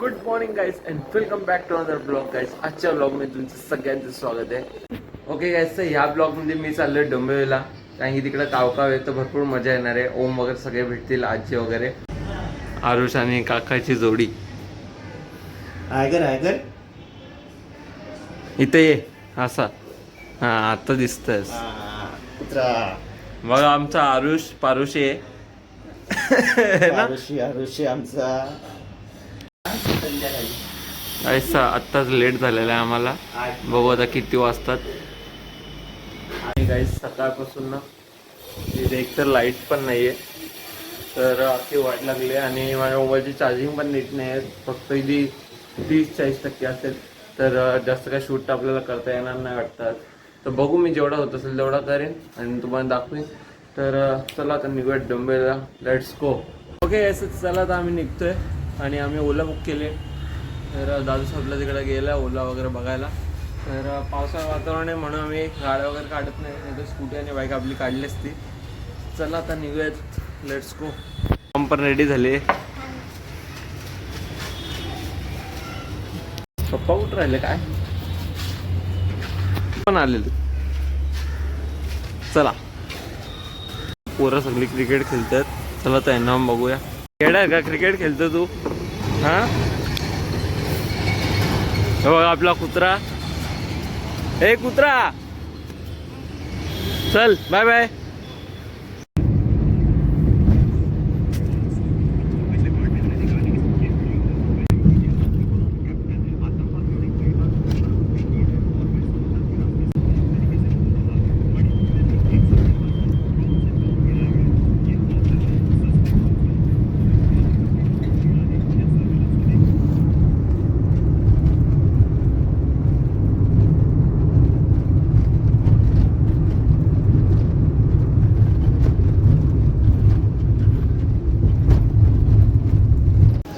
Good morning guys and welcome back to another blog guys आजच्या ब्लॉगमध्ये तुमचं सगळ्यांचं स्वागत आहे. ओके गाईज तर ह्या ब्लॉगमध्ये मी चाललोय डोंबिवलीला. कारण की तिकडे कावकाव आहे तर भरपूर मजा येणार आहे. ओम वगैरे सगळे भेटतील आजी वगैरे. आरुष आणि काकाची जोडी. आयगर आयगर इथे ये असा. हा आता दिसतंयस बघा आमचा आरुष पारुशी आहे. आरुषी आरुषी आमचा. ऐसा आत्ताच लेट झालेला आहे आम्हाला. बघू आता किती वाजतात. आणि गाईज सकाळपासून ना इथे एकतर लाइट पण नाही आहे तर अशी वाट लागली आहे आणि माझ्या मोबाईलची चार्जिंग पण नीट नाही आहे. फक्त इथे तीस चाळीस टक्के असेल. तर जास्त काय शूट आपल्याला करता येणार नाही वाटतात तर बघू मी जेवढा होत असेल तेवढा करेन आणि तुम्हाला दाखवीन. तर चला आता निघूया डोंबेला लेट्स गो ओके असं चला आता आम्ही निघतोय. आणि आम्ही ओला बुक केले. तर दादू साहेबला तिकडे गेला ओला वगैरे बघायला. तर पावसाळ्या वातावरण आहे म्हणून आम्ही गाड्या वगैरे काढत नाही. नाही तर स्कूटी आणि बाईक आपली काढली असती. चला आता निघूयात. लेट्स गो पण रेडी झाले पप्पा कुठं राहिले? काय? पण आलेले. चला. पोरं सगळी क्रिकेट खेळतात. चला त्यांना बघूया. बघूया का? क्रिकेट खेळतो तू? हा? हे बघा आपला कुत्रा. ए कुत्रा! चल बाय बाय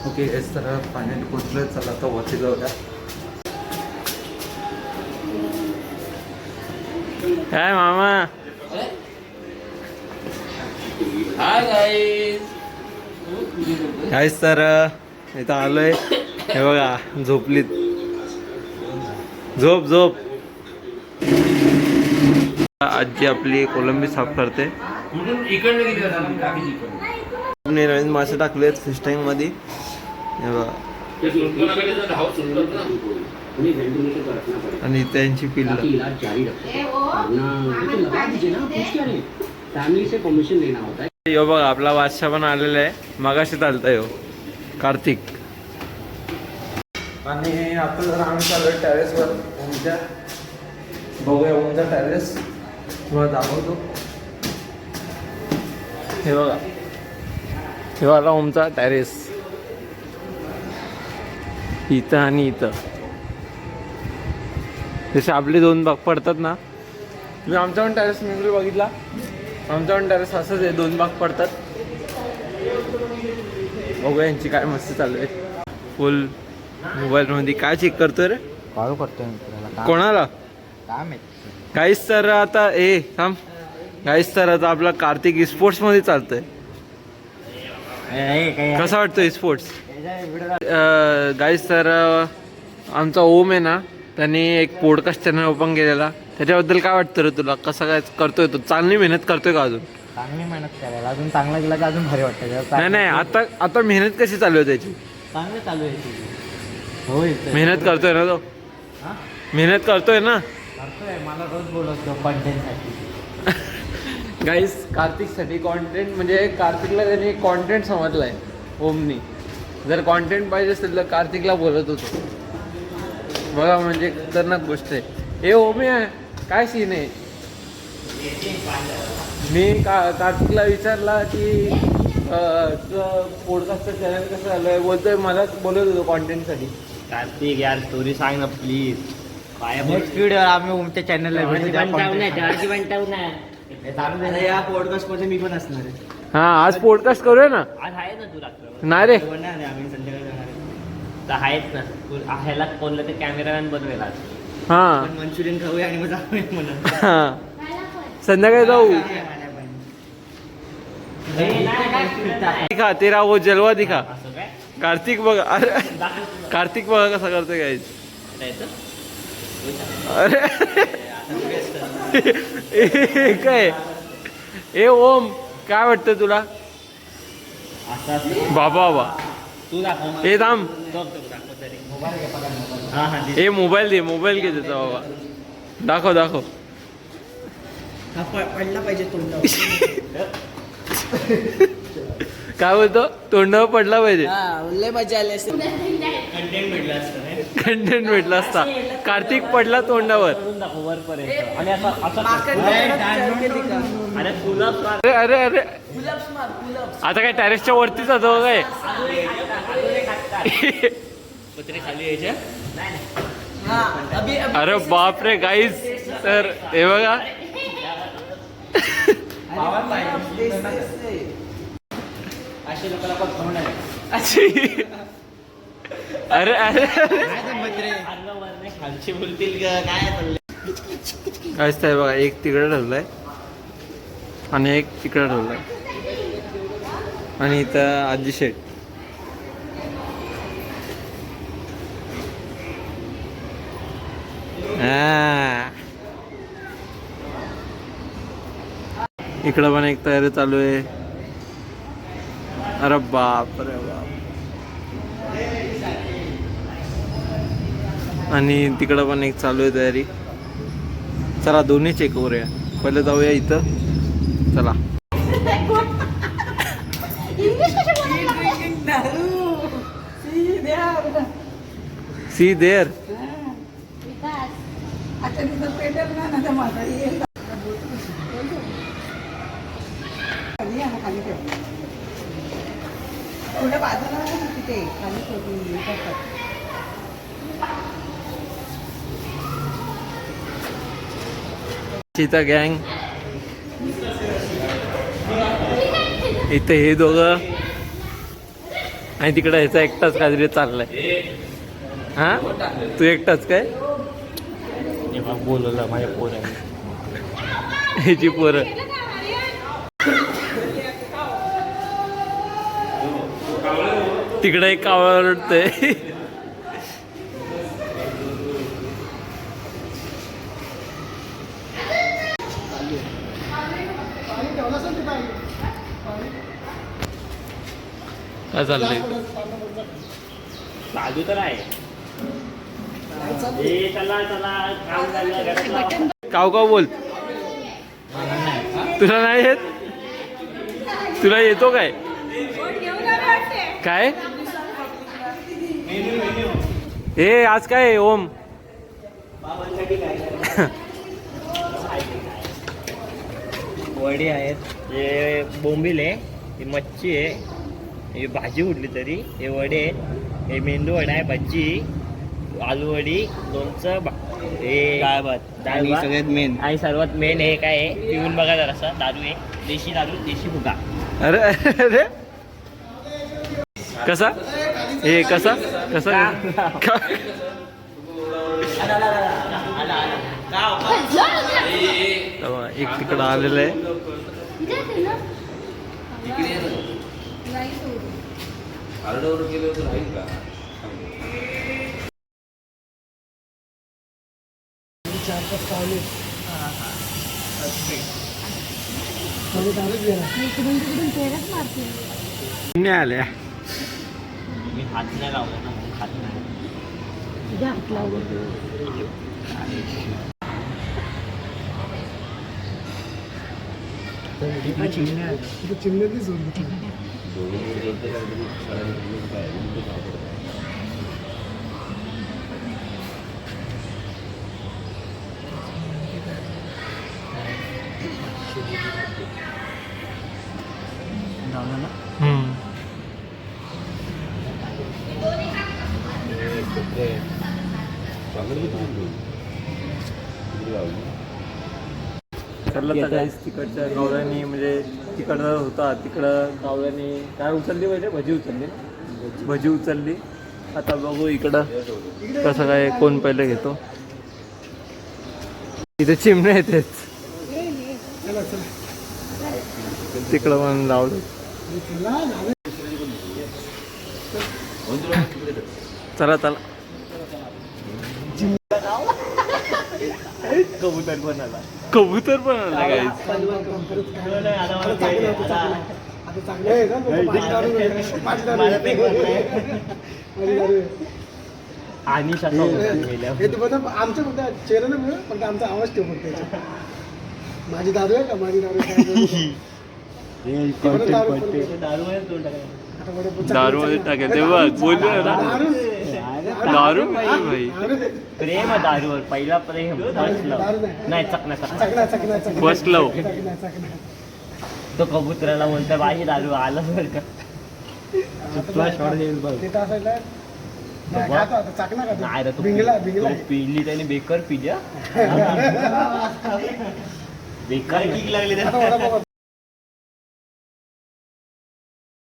ओके हेच तर फायनली पोचलं चला आता वरती जाऊया. काय मामा? काहीच तर इथं आलोय. हे बघा झोपलीत. झोप झोप. आजी आपली कोलंबी साफ करते. नवीन मासे टाकलेत फिश टँकमध्ये आणि त्यांची पिल्ल. है यो बघा आपला बादशाह पण आलेला आहे. मगाशी चालतंय हो. कार्तिक. आणि आता जर आम्ही चाललोय टेरेसवर ओमच्या बघूया ओमचा टेरेस तुम्हाला दाखवतो. हे बघा. हे बघा ओमचा टेरेस इथं आणि इथं. जसे आपले दोन भाग पडतात ना. मी आमचा पण टेरेस मी बघितला. आमचा पण टेरेस असंच आहे दोन भाग पडतात. बघूया यांची काय मस्ती चालू आहे. फुल मोबाईलमध्ये काय चेक करतोय रे? कॉल करतोय कोणाला? काम आहे. काहीच तर आता ए थांब. काहीच तर आता आपला कार्तिक स्पोर्ट्समध्ये चालतंय. कसा वाटतो स्पोर्ट्स गाईस तर आमचा ओम आहे ना त्याने एक पॉडकास्ट चॅनल ओपन केलेला. त्याच्याबद्दल काय वाटतं रे तुला? कसा काय करतोय तो? चांगली मेहनत करतोय का अजून? चांगली मेहनत करायला. अजून चांगला गेला की अजून भारी वाटतं नाही नाही आता आता मेहनत कशी चालू आहे त्याची? चांगलं चालू आहे होय मेहनत करतोय ना तो? हा? मेहनत करतोय ना? करतोय. मला रोज बोलवतो कॉन्टेंटसाठी गाईस कार्तिकसाठी कॉन्टेंट म्हणजे कार्तिकला त्याने कॉन्टेंट समजलाय ओमनी. जर कॉन्टेंट पाहिजे असेल तर कार्तिकला बोलत होतो. बघा म्हणजे खतरनाक गोष्ट आहे. हे ओमी काय सीन आहे? मी का कार्तिकला विचारला की पॉडकास्टचं चॅनल कसं आहे? बोलतोय मला बोलत होतो कॉन्टेंटसाठी कार्तिक यार स्टोरी सांग ना प्लीज व्हिडिओ आम्ही उमच्या चॅनलला या पॉडकास्टमध्ये मी पण असणार आहे. हां आज पॉडकास्ट करूया ना? आज आहे ना तू रात्र नाही रे. आम्ही संध्याकाळी जाणार आहे. तर आहेच ना. तू ह्याला कॅमेरामॅन बनवेल आज. हां. आपण मंचुरियन खाऊया आणि मग जाऊया म्हणून. हां. संध्याकाळी जाऊ. दिखा तेरा वो जलवा दिखा. असं काय? कार्तिक बघ. अरे कार्तिक बघा कसा करतोय गाईज अरे. काय? ए ओम. काय वाटतं तुला? बाबा बाबा. तू दाखव ए थांब. हा हा ए मोबाईल दे मोबाईल घे त्याचा बाबा. दाखव दाखव. पडला पाहिजे काय बोलतो? तोंडावर पडला पाहिजे. लय मजा आली असते. कंटेंट भेटलं असतं नाही? कंटेंट भेटला असता. कार्तिक पडला तोंडावर. करून दाखव वरपर्यंत. आणि असं असं अरे अरे अरे अरे आता काय टेरेसच्या वरती जातो काय? कुत्रे खाली यायच्या अरे बाप रे गाईज तर हे बघा. असे लोकांना अशी. अरे अरे. खालची बोलतील काय आहे बघा एक तिकडे ठेवलाय आणि एक तिकडे ठेवलाय. आणि इथं आजी आ. इकडं पण एक तयारी चालू आहे. अरे बाप रे बाप. आणि तिकडं पण एक चालू आहे तयारी. चला दोन्ही चेक करूया. पहिले जाऊया इथं. चला. सी देर थोड्या बाजूला तिथे खाली छोटी सीता गँग. इथे हे दोघं. आणि तिकडे ह्याचा एकटाच काहीतरी चाललाय. हा? तू एकटाच काय? बोलवलं माझ्या पोराने. ह्याची पोरं. तिकडे एक रडतंय. काय चाललंय? चालू तर आहे. काव काव बोल. तुला नाही येत? तुला येतो काय? काय? ए आज काय ओम? वडी आहेत. हे बोंबील आहे ही मच्छी आहे ही भाजी उडली तरी हे वडे आहे हे मेंदू वडा आहे भज्जी आलू वडी लोणचं हे डाळ भात डाळ भात सगळ्यात मेन आणि सर्वात मेन हे काय आहे पिऊन बघा जरासा दारू आहे. देशी दारू देशी फुगा अरे अरे. कसा? हे कसा? कसा? एक तिकडं आलेलं आहे. आल्या. मी हात नाही लावला ना म्हणून खात नाही. हम्म. ठरलं तर काहीच तिकडच्या गावड्यानी म्हणजे तिकडं होता तिकडं गावड्यानी काय उचलली पाहिजे भजी उचलली? भजी उचलली. आता बघू इकडं कसं काय कोण पहिले घेतो. इथे चिमण्या येतेच तिकडं पण लावलं. चला चला. कबूतर पण आला कबूतर पण आला आहे. आणि आमचं फक्त चेहरा नाही मिळत पण आमचा आवाज ठेव फक्त. माझी दारू आहे का? माझी दारू बोलू? दारू, मध्ये बघ बोललो ना. दारू? भाई. प्रेम दारूवर पहिला प्रेम बसलं दारू नाही. चकना चकना चकना चकना चकना First love. चकना चकना तो कबुतराला म्हणतो बाई दारू आला बरं का? ते तर असायला? नाही, खातो आता, चकना खातो. नाही रे, तो बिंगला पि- बिंगला तो पिली त्याने बेकार पिल्या बेकार किक लागली आता वडापाव